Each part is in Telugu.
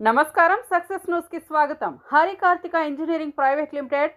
నమస్కారం సక్సెస్ న్యూస్కి స్వాగతం. Hari Karthika engineering private limited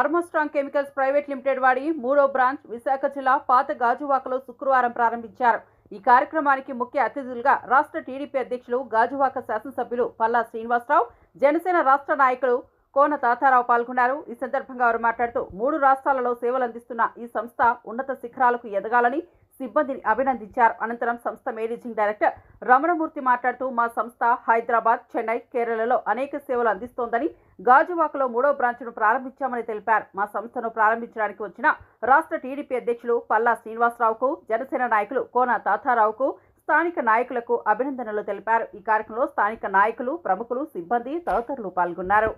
Armstrong chemicals private limited వాడి మూడో బ్రాంచ్ విశాఖ జిల్లా పాత గాజువాకలో శుక్రవారం ప్రారంభించారు. ఈ కార్యక్రమానికి ముఖ్య అతిథులుగా రాష్ట్ర టీడీపీ అధ్యక్షులు గాజువాక శాసనసభ్యులు పల్లా శ్రీనివాసరావు జనసేన రాష్ట్ర నాయకులు కోన తాతారావు పాల్గొన్నారు. ఈ సందర్భంగా వారు మాట్లాడుతూ మూడు రాష్ట్రాలలో సేవలు అందిస్తున్న ఈ సంస్థ ఉన్నత శిఖరాలకు ఎదగాలని సిబ్బందిని అభినందించారు. అనంతరం సంస్థ మేనేజింగ్ డైరెక్టర్ రమణమూర్తి మాట్లాడుతూ మా సంస్థ హైదరాబాద్ చెన్నై కేరళలో అనేక సేవలు అందిస్తోందని గాజువాకలో మూడో బ్రాంచ్ను ప్రారంభించామని తెలిపారు. మా సంస్థను ప్రారంభించడానికి వచ్చిన రాష్ట్ర టీడీపీ అధ్యక్షులు పల్లా శ్రీనివాసరావుకు జనసేన నాయకులు కోన తాతారావుకు స్థానిక నాయకులకు అభినందనలు తెలిపారు. ఈ కార్యక్రమంలో స్థానిక నాయకులు ప్రముఖులు సిబ్బంది తదితరులు పాల్గొన్నారు.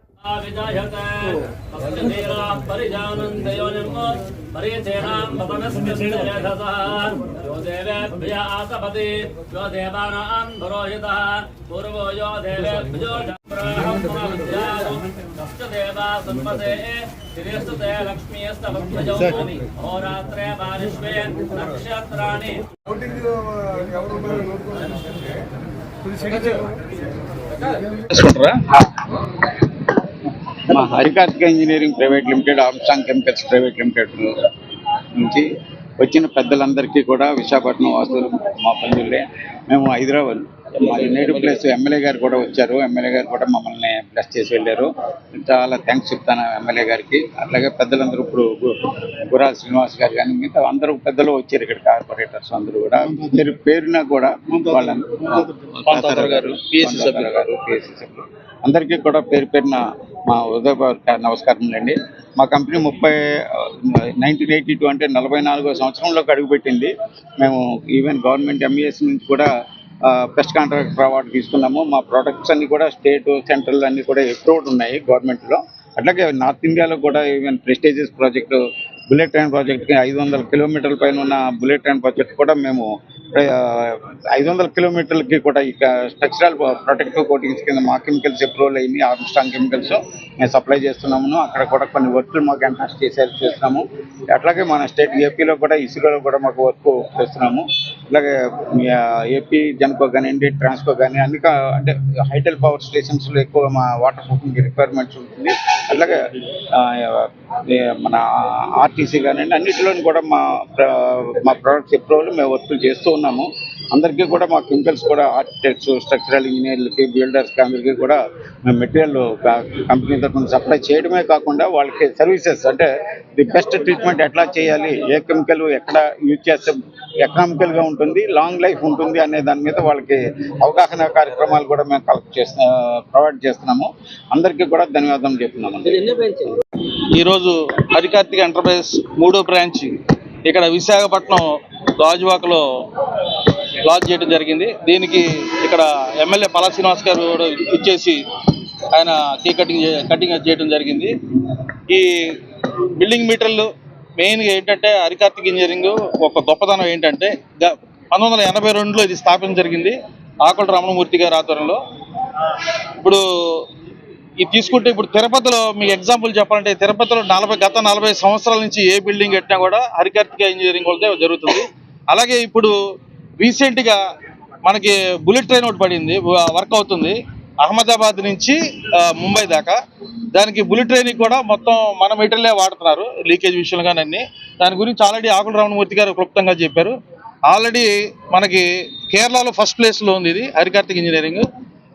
విజాయతే మా Harikarthika engineering private limited Armstrong chemicals private limited నుంచి వచ్చిన పెద్దలందరికీ కూడా విశాఖపట్నం వాసులు మా బంధువులే మేము హైదరాబాద్. మా నేటివ్ ప్లేస్ ఎమ్మెల్యే గారు కూడా వచ్చారు. ఎమ్మెల్యే గారు కూడా మమ్మల్ని బ్లెస్ చేసి వెళ్ళారు. చాలా థ్యాంక్స్ చెప్తాను ఎమ్మెల్యే గారికి. అట్లాగే పెద్దలందరూ ఇప్పుడు గురాల శ్రీనివాస్ గారు కానీ మిగతా అందరూ పెద్దలు వచ్చారు ఇక్కడ కార్పొరేటర్స్ అందరూ కూడా. పేరు పేరున కూడా వాళ్ళని తాతారావు గారు పిఎస్సి సభ్యులు. గారు పిఎస్సి సభ్యులు. అందరికీ కూడా పేరు పేరున మా ఉదయపూర్వక నమస్కారం అండి. మా కంపెనీ ముప్పై నైన్టీన్ ఎయిటీ టూ అంటే నలభై నాలుగో సంవత్సరంలోకి అడుగుపెట్టింది. మేము ఈవెన్ గవర్నమెంట్ ఎంఈఎస్ నుంచి కూడా బెస్ట్ కాంట్రాక్టర్ అవార్డు తీసుకున్నాము. మా ప్రొడక్ట్స్ అన్ని కూడా స్టేట్ సెంట్రల్ అన్ని కూడా అప్రూవ్డ్ ఉన్నాయి గవర్నమెంట్లో అట్లాగే నార్త్ ఇండియాలో కూడా even prestigious project bullet train ప్రాజెక్ట్కి ఐదు వందల కిలోమీటర్ల పైన ఉన్న బుల్లెట్ ట్రైన్ ప్రాజెక్ట్ కూడా మేము ఐదు వందల కిలోమీటర్లకి కూడా ఇక స్ట్రక్చరల్ ప్రొటెక్టివ్ కోటింగ్స్ కింద మా కెమికల్స్ అప్రూవల్ అయింది ఆర్మ్స్టాంగ్ కెమికల్స్ మేము సప్లై చేస్తున్నాము. అక్కడ కూడా కొన్ని వర్క్లు మాకు ఎంట్రన్స్ చేసేది చేస్తున్నాము. అట్లాగే మన స్టేట్ ఏపీలో కూడా ఇసుకలో కూడా మాకు వర్క్ చేస్తున్నాము. ఇలాగే ఏపీ జన్కో కానివ్వండి ట్రాన్స్కో కానీ అన్ని అంటే హైటెల్ పవర్ స్టేషన్స్లో ఎక్కువ మా వాటర్ ప్రూఫింగ్ రిక్వైర్మెంట్స్ ఉంటుంది. అట్లాగే మన ఆర్టీసీ కానివ్వండి అన్నిటిలోని కూడా మా మా ప్రొడక్ట్స్ ఎప్పుడు మేము వర్కులు చేస్తూ ఉన్నాము. అందరికీ కూడా మా కెమికల్స్ కూడా ఆర్కిటెక్ట్స్ స్ట్రక్చరల్ ఇంజనీర్లకి బిల్డర్స్కి అందరికీ కూడా మేము మెటీరియల్ కంపెనీ తరఫున సప్లై చేయడమే కాకుండా వాళ్ళకి సర్వీసెస్ అంటే ది బెస్ట్ ట్రీట్మెంట్ ఎట్లా చేయాలి ఏ కెమికల్ ఎక్కడ యూజ్ చేస్తే ఎకనామికల్గా ఉంటుంది లాంగ్ లైఫ్ ఉంటుంది అనే దాని మీద వాళ్ళకి అవగాహన కార్యక్రమాలు కూడా మేము కలెక్ట్ చేస్తున్నా ప్రొవైడ్ చేస్తున్నాము. అందరికీ కూడా ధన్యవాదాలు చెప్తున్నాము ఈరోజు హరికార్తిక ఎంటర్ప్రైజెస్ మూడో బ్రాంచ్. ఇక్కడ విశాఖపట్నం గాజువాకలో లాంచ్ చేయడం జరిగింది. దీనికి ఇక్కడ ఎమ్మెల్యే పలా శ్రీనివాస్ గారు కూడా ఇచ్చేసి ఆయన కేక్ కటింగ్ కటింగ్ చేయడం జరిగింది. ఈ బిల్డింగ్ మీటర్లు మెయిన్గా ఏంటంటే హరికార్తిక ఇంజనీరింగ్ ఒక గొప్పతనం ఏంటంటే గ- పంతొమ్మిది వందల ఎనభై రెండులో ఇది స్థాపించడం జరిగింది ఆకుల రమణమూర్తి గారి ఆధ్వర్యంలో. ఇప్పుడు ఇది తీసుకుంటే ఇప్పుడు తిరుపతిలో మీకు ఎగ్జాంపుల్ చెప్పాలంటే తిరుపతిలో నలభై గత నలభై సంవత్సరాల నుంచి ఏ బిల్డింగ్ కట్టినా కూడా హరికార్తిక ఇంజనీరింగ్ వాళ్ళతో జరుగుతుంది. అలాగే ఇప్పుడు రీసెంట్గా మనకి బుల్లెట్ ట్రైన్ ఒకటి పడింది వర్క్ అవుతుంది. అహ్మదాబాద్ నుంచి ముంబై దాకా. దానికి బుల్లెట్ ట్రైన్ కూడా మొత్తం మన మెటీరియలే వాడుతున్నారు లీకేజ్ విషయంలో కానీ అన్ని దాని గురించి ఆల్రెడీ ఆకుల రమణమూర్తి గారు క్లుప్తంగా చెప్పారు. ఆల్రెడీ మనకి కేరళలో ఫస్ట్ ప్లేస్లో ఉంది ఇది హరికార్తిక్ ఇంజనీరింగ్.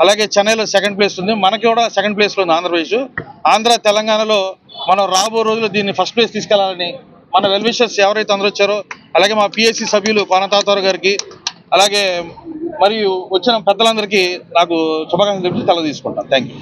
అలాగే చెన్నైలో సెకండ్ ప్లేస్ ఉంది. మనకి కూడా సెకండ్ ప్లేస్లో ఉంది ఆంధ్రప్రదేశ్. ఆంధ్ర తెలంగాణలో మనం రాబో రోజుల్లో దీన్ని ఫస్ట్ ప్లేస్ తీసుకెళ్ళాలని మన వెల్విషర్స్ ఎవరైతే అందరూ వచ్చారో అలాగే మా పిఎస్సి సభ్యులు పానతాతారు గారికి అలాగే మరియు వచ్చిన పెద్దలందరికీ నాకు శుభాకాంక్షలు తెలిపి తల తీసుకుంటాను. Thank you